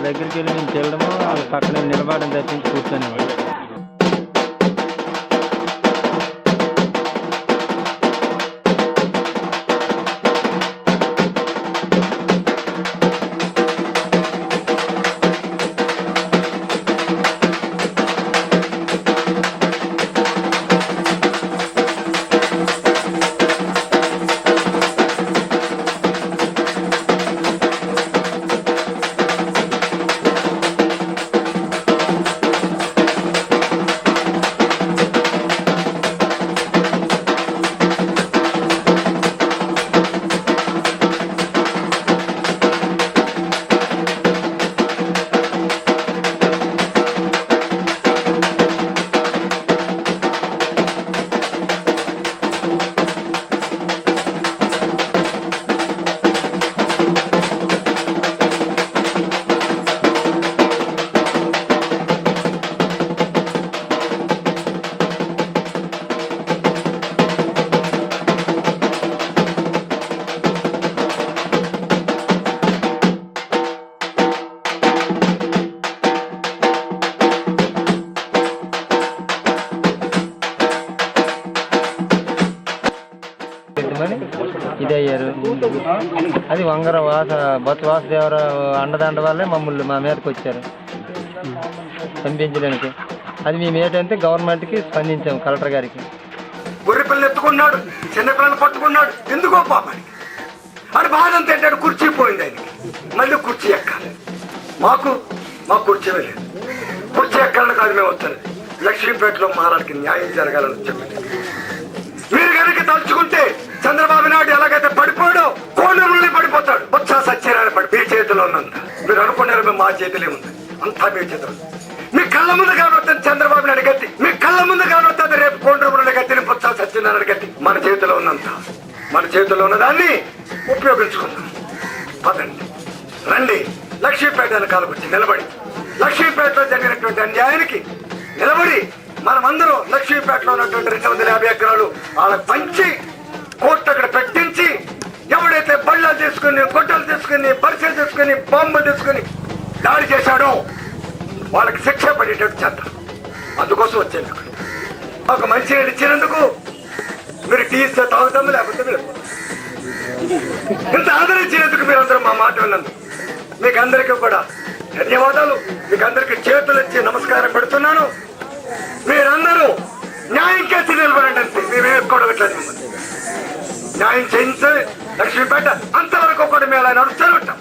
దగ్గరికి వెళ్ళి నేను చెల్లడము వాళ్ళ పక్కన నిలబడడం తప్పించి కూర్చొని పెట్టుకొని ఇది అయ్యారు. అది వంగర వాస బొత్స వాసుదేవరావు అండదండ వల్లే మమ్మల్ని మా మీదకి వచ్చారు. పంపించడానికి అది మేము ఏంటంటే గవర్నమెంట్కి స్పందించాము కలెక్టర్ గారికి. గొర్రె పిల్లలు ఎత్తుకున్నాడు చిన్నపిల్లలు పట్టుకున్నాడు. ఎందుకో పాపని? అని బాధ అంత ఏంటాడు కుర్చీ పోయింది ఆయనకి. మళ్ళీ కుర్చీ ఎక్కాలి. మాకు మాకు కుర్చీ లేదు. కుర్చీ ఎక్కాలని కాదు మేము వచ్చాను లక్ష్మీపేటలో మహారాడికి న్యాయం జరగాలని చెప్పండి. మీరు కనుక తలుచుకుంటే చేతిలో ఉన్నంత మీరు అనుకున్నారు మేము మా చేతిలో ఉంది అంతా మీ చేతిలో మీ కళ్ళ ముందు కానొస్తుంది చంద్రబాబు నాయుడు గట్టి. మీ కళ్ళ ముందు కానొస్తుంది రేపు కోనూరులో గట్టిని పుచ్చా సత్యనారాయణ గట్టి. మన చేతిలో ఉన్నంత. మన చేతిలో ఉన్న దాన్ని ఉపయోగించుకుందాం. పదండి. రండి. లక్ష్మీపేట వెనకాల నిలబడి. లక్ష్మీపేటలో జరిగినటువంటి అన్యాయానికి నిలబడి మనమందరం లక్ష్మీపేటలో ఉన్నటువంటి రెండు వందల యాభై ఎకరాలు వాళ్ళకి పంచి కోర్టు అక్కడ పెట్టించి ఎవడైతే బళ్ళలు తీసుకుని గొడ్డలు తీసుకుని పరిచయం తీసుకుని బాంబులు తీసుకుని దాడి చేశాడో. వాళ్ళకి శిక్ష పడేటట్టు చేద్దాం. అందుకోసం వచ్చాను ఇక్కడ. ఒక మంచి నీళ్ళు ఇచ్చినందుకు మీరు టీ ఇస్తే తాగుతాము లేకపోతే మీరు ఇంత ఆదరించినందుకు మీరందరూ మా మాట విన్నందుకు మీకు అందరికీ కూడా ధన్యవాదాలు. మీకు అందరికీ చేతులు ఇచ్చి నమస్కారం పెడుతున్నాను. మీరందరూ న్యాయం కేసు నిలబడండి అంతే మేమే కూడా పెట్టలేదు న్యాయం చేయించాలి లక్ష్మీపేట అంతవరకు ఒకటి మేము అలా నడుస్తూనే ఉంటాం